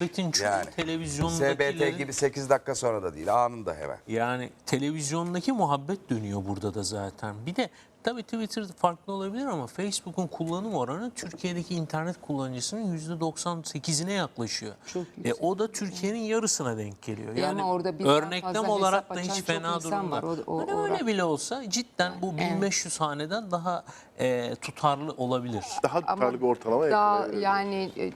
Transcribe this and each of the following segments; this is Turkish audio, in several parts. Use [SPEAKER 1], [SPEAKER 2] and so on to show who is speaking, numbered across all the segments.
[SPEAKER 1] muhabbetin çoğu
[SPEAKER 2] Yani
[SPEAKER 1] televizyondakilerin...
[SPEAKER 2] SBT gibi 8 dakika sonra da değil anında hemen.
[SPEAKER 1] Yani televizyondaki muhabbet dönüyor burada da zaten. Bir de tabii Twitter farklı olabilir ama Facebook'un kullanım oranı Türkiye'deki internet kullanıcısının %98'ine yaklaşıyor.
[SPEAKER 3] Çok
[SPEAKER 1] E,
[SPEAKER 3] yüksek.
[SPEAKER 1] o da Türkiye'den yarısına denk geliyor.
[SPEAKER 3] E
[SPEAKER 1] Yani
[SPEAKER 3] ama orada birden
[SPEAKER 1] örneklem
[SPEAKER 3] fazla
[SPEAKER 1] olarak
[SPEAKER 3] hesap
[SPEAKER 1] da hiç
[SPEAKER 3] çok
[SPEAKER 1] fena
[SPEAKER 3] insan
[SPEAKER 1] durumda.
[SPEAKER 3] var. O- o-
[SPEAKER 1] Hani
[SPEAKER 3] o
[SPEAKER 1] öyle
[SPEAKER 3] oran.
[SPEAKER 1] bile olsa cidden bu 1500 haneden daha e, tutarlı olabilir.
[SPEAKER 4] Daha tutarlı bir ortalama
[SPEAKER 3] Daha
[SPEAKER 4] yakın.
[SPEAKER 3] yani e,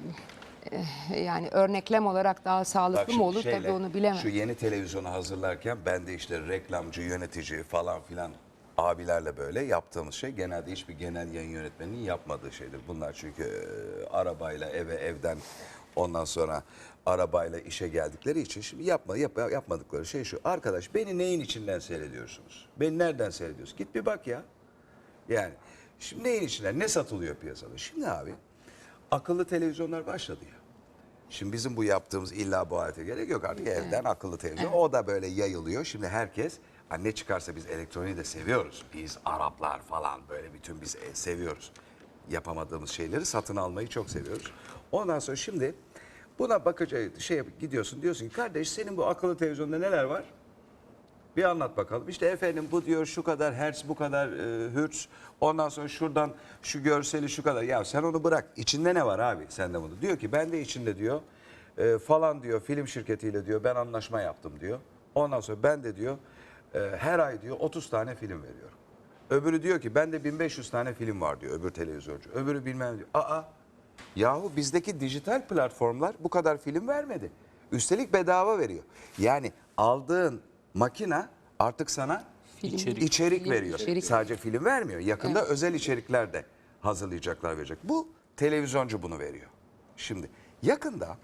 [SPEAKER 3] yani örneklem olarak daha sağlıklı
[SPEAKER 2] şimdi
[SPEAKER 3] mı olur
[SPEAKER 2] şeyle,
[SPEAKER 3] tabii onu bilemem.
[SPEAKER 2] Şu yeni televizyonu hazırlarken ben de işte reklamcı, yönetici falan filan abilerle böyle yaptığımız şey genelde hiçbir genel yayın yönetmeninin yapmadığı şeydir. Bunlar çünkü e, arabayla eve evden ondan sonra arabayla işe geldikleri için şimdi yapma, yap, yapmadıkları şey şu. Arkadaş beni neyin içinden seyrediyorsunuz? Beni nereden seyrediyorsunuz? Git bir bak ya. Yani şimdi neyin içinden ne satılıyor piyasada? Şimdi abi akıllı televizyonlar başladı ya. Şimdi bizim bu yaptığımız illa bu alete gerek yok artık evden akıllı televizyon. O da böyle yayılıyor. Şimdi herkes ha ne çıkarsa biz elektroniği de seviyoruz. Biz Araplar falan böyle bütün biz e, seviyoruz. Yapamadığımız şeyleri satın almayı çok seviyoruz. Ondan sonra şimdi buna bakınca şey yap- gidiyorsun diyorsun ki kardeş senin bu akıllı televizyonda neler var? Bir anlat bakalım. İşte efendim bu diyor şu kadar hertz bu kadar e, hürtz. Ondan sonra şuradan şu görseli şu kadar. Ya sen onu bırak. İçinde ne var abi sende bunu? Diyor ki ben de içinde diyor e, falan diyor film şirketiyle diyor ben anlaşma yaptım diyor. Ondan sonra ben de diyor e, her ay diyor 30 tane film veriyorum. Öbürü diyor ki bende 1500 tane film var diyor öbür televizyoncu. Öbürü bilmem diyor. Aa yahu bizdeki dijital platformlar bu kadar film vermedi. Üstelik bedava veriyor. Yani aldığın makina artık sana
[SPEAKER 3] Film-
[SPEAKER 1] İçerik.
[SPEAKER 2] içerik
[SPEAKER 3] Film,
[SPEAKER 2] veriyor.
[SPEAKER 3] içerik.
[SPEAKER 2] Sadece film vermiyor. Yakında özel içerikler de hazırlayacaklar verecek. Bu televizyoncu bunu veriyor. Şimdi yakında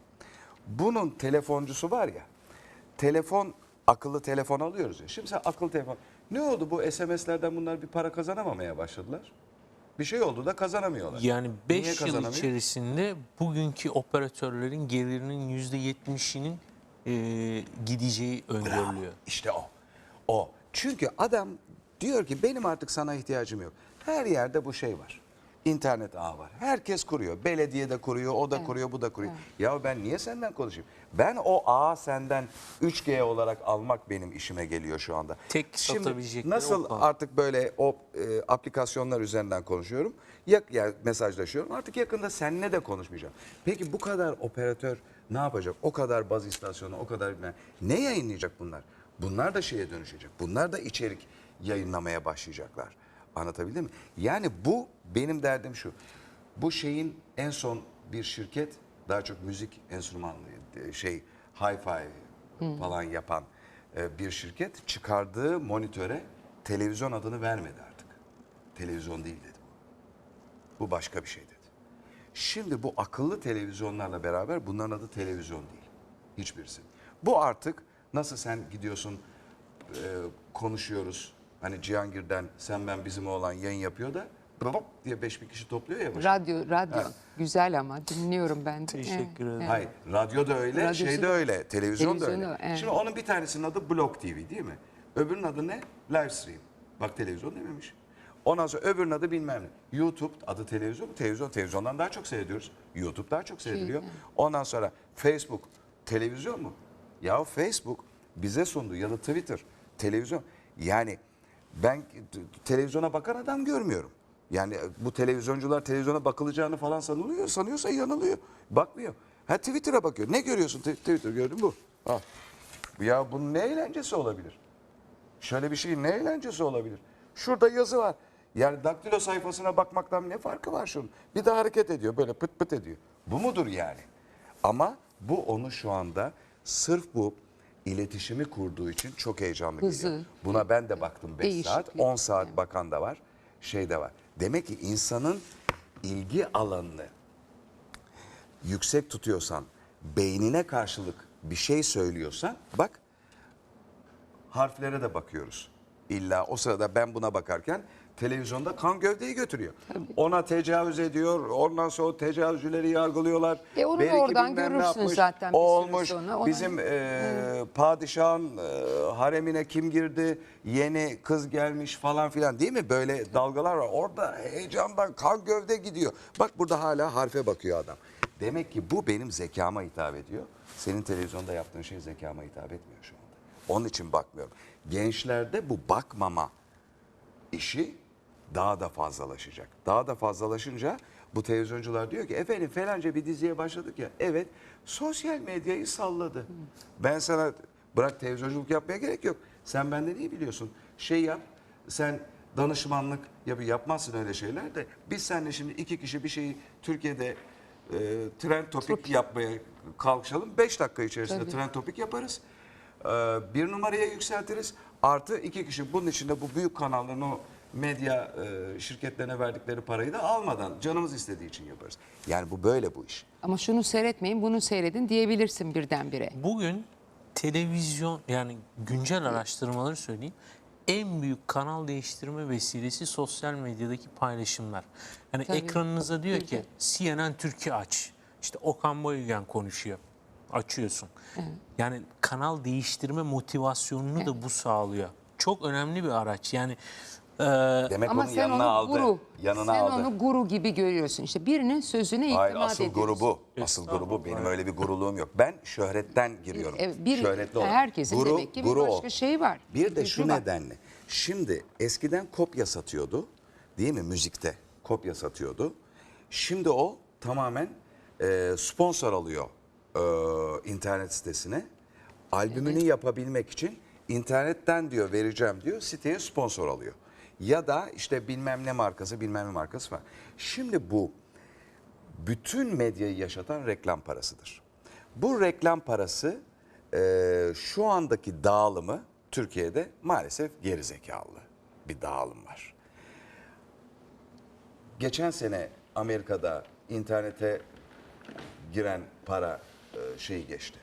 [SPEAKER 2] bunun telefoncusu var ya. Telefon akıllı telefon alıyoruz ya. Şimdi sen akıllı telefon. Ne oldu bu SMS'lerden bunlar bir para kazanamamaya başladılar. Bir şey oldu da kazanamıyorlar.
[SPEAKER 1] Yani
[SPEAKER 2] Niye
[SPEAKER 1] 5 yıl içerisinde bugünkü operatörlerin gelirinin %70'inin e, gideceği öngörülüyor.
[SPEAKER 2] İşte o. O. Çünkü adam diyor ki benim artık sana ihtiyacım yok. Her yerde bu şey var. İnternet ağı var. Herkes kuruyor. Belediye de kuruyor, o da kuruyor, bu da kuruyor. Ya ben niye senden konuşayım? Ben o ağı senden 3G olarak almak benim işime geliyor şu anda.
[SPEAKER 1] Tek satabilecekleri
[SPEAKER 2] nasıl artık böyle o e, aplikasyonlar üzerinden konuşuyorum. Ya, yani mesajlaşıyorum. Artık yakında seninle de konuşmayacağım. Peki bu kadar operatör ne yapacak? O kadar baz istasyonu, o kadar ne yayınlayacak bunlar? Bunlar da şeye dönüşecek. Bunlar da içerik yayınlamaya başlayacaklar. Anlatabildim mi? Yani bu benim derdim şu. Bu şeyin en son bir şirket daha çok müzik enstrümanlı e, şey hi-fi falan yapan e, bir şirket çıkardığı monitöre televizyon adını vermedi artık. Televizyon değil dedi. Bu başka bir şey dedi. Şimdi bu akıllı televizyonlarla beraber bunların adı televizyon değil. Hiçbirisi. Bu artık nasıl sen gidiyorsun e, konuşuyoruz. Hani Cihangir'den sen ben bizim oğlan yayın yapıyor da hop diye 5000 kişi topluyor ya başına.
[SPEAKER 3] Radyo radyo güzel ama dinliyorum ben.
[SPEAKER 1] Teşekkür ederim.
[SPEAKER 2] Hayır, radyo da öyle,
[SPEAKER 3] Radyosu
[SPEAKER 2] şey de öyle, televizyon da öyle.
[SPEAKER 3] evet.
[SPEAKER 2] Şimdi onun bir tanesinin adı Blog TV değil mi? Öbürünün adı ne? Livestream. Bak televizyon dememiş. Ondan sonra öbürünün adı bilmem ne. YouTube adı televizyon mu? Televizyon, televizyondan daha çok seyrediyoruz. YouTube daha çok seyrediliyor. Ondan sonra Facebook, televizyon mu? Ya Facebook bize sundu ya da Twitter, televizyon. Yani ben televizyona bakan adam görmüyorum. Yani bu televizyoncular televizyona bakılacağını falan sanılıyor, sanıyorsa yanılıyor. Bakmıyor. Ha Twitter'a bakıyor. Ne görüyorsun? Tw- Twitter gördün bu. Ha. Ya bunun ne eğlencesi olabilir? Şöyle bir şeyin ne eğlencesi olabilir? Şurada yazı var. Yani daktilo sayfasına bakmaktan ne farkı var şunun? Bir de hareket ediyor böyle pıt pıt ediyor. Bu mudur yani? Ama bu onu şu anda sırf bu iletişimi kurduğu için çok heyecanlı
[SPEAKER 3] Hızı.
[SPEAKER 2] geliyor. Buna ben de baktım 5
[SPEAKER 3] Değişik
[SPEAKER 2] saat,
[SPEAKER 3] bir-
[SPEAKER 2] 10 saat bakan da var, şey de var. Demek ki insanın ilgi alanını yüksek tutuyorsan, beynine karşılık bir şey söylüyorsan bak harflere de bakıyoruz. İlla o sırada ben buna bakarken televizyonda kan gövdeyi götürüyor. Ona tecavüz ediyor. Ondan sonra o tecavüzcüleri yargılıyorlar.
[SPEAKER 3] E onu
[SPEAKER 2] Belki
[SPEAKER 3] oradan görürsün zaten
[SPEAKER 2] O olmuş.
[SPEAKER 3] sonra. Ona-
[SPEAKER 2] Bizim e, padişahın e, haremine kim girdi? Yeni kız gelmiş falan filan değil mi? Böyle dalgalar var. Orada heyecandan kan gövde gidiyor. Bak burada hala harfe bakıyor adam. Demek ki bu benim zekama hitap ediyor. Senin televizyonda yaptığın şey zekama hitap etmiyor şu anda. Onun için bakmıyorum. Gençlerde bu bakmama işi daha da fazlalaşacak. Daha da fazlalaşınca bu televizyoncular diyor ki efendim falanca bir diziye başladık ya. Evet sosyal medyayı salladı. Ben sana bırak televizyonculuk yapmaya gerek yok. Sen benden iyi biliyorsun. Şey yap sen danışmanlık ya yapmazsın öyle şeyler de biz seninle şimdi iki kişi bir şeyi Türkiye'de e, trend topik yapmaya kalkışalım. Beş dakika içerisinde
[SPEAKER 3] Tabii.
[SPEAKER 2] trend topik yaparız. Ee, bir numaraya yükseltiriz. Artı iki kişi bunun içinde bu büyük kanalların o medya e, şirketlerine verdikleri parayı da almadan canımız istediği için yaparız. Yani bu böyle bu iş.
[SPEAKER 3] Ama şunu seyretmeyin, bunu seyredin diyebilirsin birdenbire.
[SPEAKER 1] Bugün televizyon yani güncel araştırmaları söyleyeyim. En büyük kanal değiştirme vesilesi sosyal medyadaki paylaşımlar. Yani
[SPEAKER 3] Tabii.
[SPEAKER 1] ekranınıza diyor ki CNN Türkiye aç. İşte Okan Bayülgen konuşuyor. Açıyorsun. Yani kanal değiştirme motivasyonunu da bu sağlıyor. Çok önemli bir araç. Yani
[SPEAKER 2] Demek
[SPEAKER 3] Ama
[SPEAKER 2] onun
[SPEAKER 3] sen
[SPEAKER 2] yanına
[SPEAKER 3] onu
[SPEAKER 2] aldı.
[SPEAKER 3] guru,
[SPEAKER 2] Yanına
[SPEAKER 3] sen
[SPEAKER 2] aldı.
[SPEAKER 3] onu guru gibi görüyorsun. İşte birinin sözüne
[SPEAKER 2] Hayır
[SPEAKER 3] itimat
[SPEAKER 2] asıl
[SPEAKER 3] ediyorsun.
[SPEAKER 2] grubu. Asıl grubu benim öyle bir guruluğum yok. Ben şöhretten giriyorum.
[SPEAKER 3] Evet, bir,
[SPEAKER 2] Şöhretli olan.
[SPEAKER 3] herkesin
[SPEAKER 2] Guru-
[SPEAKER 3] demek ki bir
[SPEAKER 2] guru
[SPEAKER 3] başka
[SPEAKER 2] o.
[SPEAKER 3] şeyi var.
[SPEAKER 2] Bir de
[SPEAKER 3] gücü
[SPEAKER 2] şu
[SPEAKER 3] var.
[SPEAKER 2] nedenle. Şimdi eskiden kopya satıyordu. Değil mi müzikte? Kopya satıyordu. Şimdi o tamamen e, sponsor alıyor e, internet sitesine. Albümünü yapabilmek için internetten diyor vereceğim diyor siteye sponsor alıyor. Ya da işte bilmem ne markası bilmem ne markası var. Şimdi bu bütün medyayı yaşatan reklam parasıdır. Bu reklam parası e, şu andaki dağılımı Türkiye'de maalesef gerizekalı bir dağılım var. Geçen sene Amerika'da internete giren para e, şeyi geçti.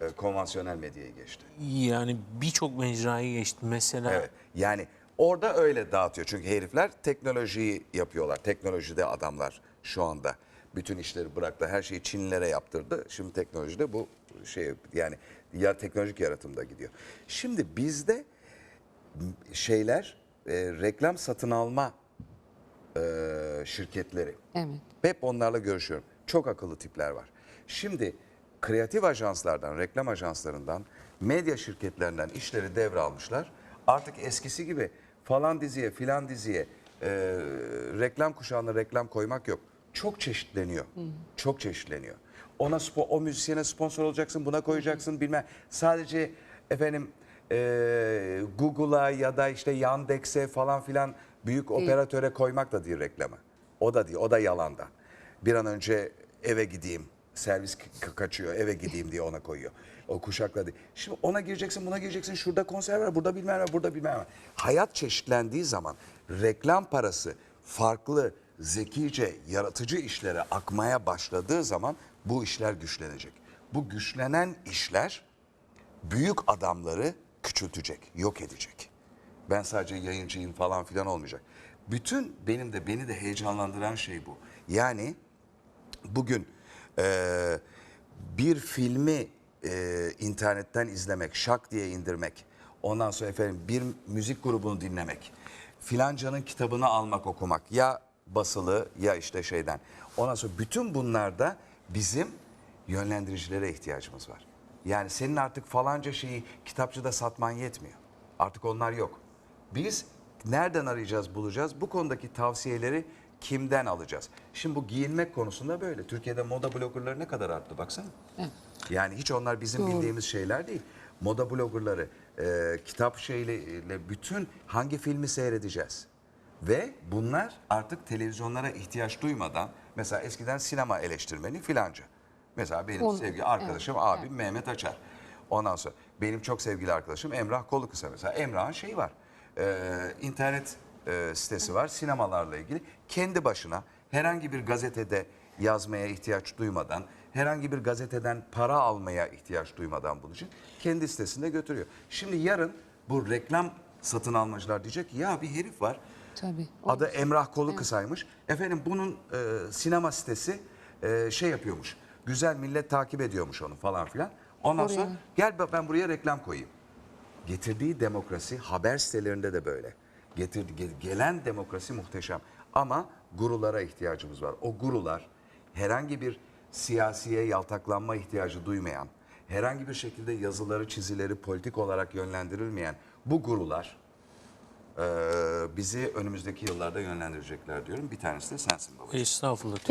[SPEAKER 2] E, konvansiyonel medyayı geçti.
[SPEAKER 1] yani birçok mecrayı geçti. Mesela
[SPEAKER 2] Evet. Yani orada öyle dağıtıyor. Çünkü herifler teknolojiyi yapıyorlar. Teknolojide adamlar şu anda bütün işleri bıraktı. Her şeyi Çinlilere yaptırdı. Şimdi teknolojide bu şey yani ya teknolojik yaratımda gidiyor. Şimdi bizde şeyler e, reklam satın alma e, şirketleri
[SPEAKER 3] Evet.
[SPEAKER 2] hep onlarla görüşüyorum. Çok akıllı tipler var. Şimdi kreatif ajanslardan, reklam ajanslarından, medya şirketlerinden işleri devralmışlar. Artık eskisi gibi falan diziye, filan diziye e, reklam kuşağına reklam koymak yok. Çok çeşitleniyor. Çok çeşitleniyor. Ona spo- o müzisyene sponsor olacaksın, buna koyacaksın bilmem. Sadece efendim e, Google'a ya da işte Yandex'e falan filan büyük operatöre koymak da değil reklamı. O da değil, o da yalandan. Bir an önce eve gideyim, servis ka- kaçıyor, eve gideyim diye ona koyuyor. O kuşakla değil. Şimdi ona gireceksin, buna gireceksin, şurada konser var, burada bilmem ne, burada bilmem ne. Hayat çeşitlendiği zaman reklam parası farklı, zekice, yaratıcı işlere akmaya başladığı zaman bu işler güçlenecek. Bu güçlenen işler büyük adamları küçültecek, yok edecek. Ben sadece yayıncıyım falan filan olmayacak. Bütün benim de beni de heyecanlandıran şey bu. Yani bugün eee, bir filmi eee, internetten izlemek, şak diye indirmek, ondan sonra efendim bir müzik grubunu dinlemek, filancanın kitabını almak, okumak ya basılı ya işte şeyden. Ondan sonra bütün bunlarda bizim yönlendiricilere ihtiyacımız var. Yani senin artık falanca şeyi kitapçıda satman yetmiyor. Artık onlar yok. Biz nereden arayacağız, bulacağız? Bu konudaki tavsiyeleri kimden alacağız? Şimdi bu giyinmek konusunda böyle. Türkiye'de moda bloggerları ne kadar arttı baksana. Yani hiç onlar bizim
[SPEAKER 3] Doğru.
[SPEAKER 2] bildiğimiz şeyler değil. Moda bloggerları, e, kitap şeyle bütün hangi filmi seyredeceğiz? Ve bunlar artık televizyonlara ihtiyaç duymadan mesela eskiden sinema eleştirmeni filanca. Mesela benim
[SPEAKER 3] Onu-
[SPEAKER 2] sevgili arkadaşım
[SPEAKER 3] evet,
[SPEAKER 2] abim Mehmet Açar. Ondan sonra benim çok sevgili arkadaşım Emrah Kolukısa mesela. Emrah'ın şeyi var. Ee, internet e, sitesi var sinemalarla ilgili. Kendi başına herhangi bir gazetede yazmaya ihtiyaç duymadan, herhangi bir gazeteden para almaya ihtiyaç duymadan bunu için kendi sitesinde götürüyor. Şimdi yarın bu reklam satın almacılar diyecek ki ya bir herif var.
[SPEAKER 3] Tabii.
[SPEAKER 2] Adı Emrah Kolu kısaymış. Efendim bunun e, sinema sitesi e, şey yapıyormuş. Güzel millet takip ediyormuş onu falan filan. Ondan
[SPEAKER 3] Oraya.
[SPEAKER 2] sonra gel be- ben buraya reklam koyayım. Getirdiği demokrasi haber sitelerinde de böyle. Getirdi, ge- gelen demokrasi muhteşem. Ama gurulara ihtiyacımız var. O gurular herhangi bir siyasiye yaltaklanma ihtiyacı duymayan, herhangi bir şekilde yazıları, çizileri politik olarak yönlendirilmeyen bu gurular e, bizi önümüzdeki yıllarda yönlendirecekler diyorum. Bir tanesi de sensin baba.
[SPEAKER 1] Estağfurullah.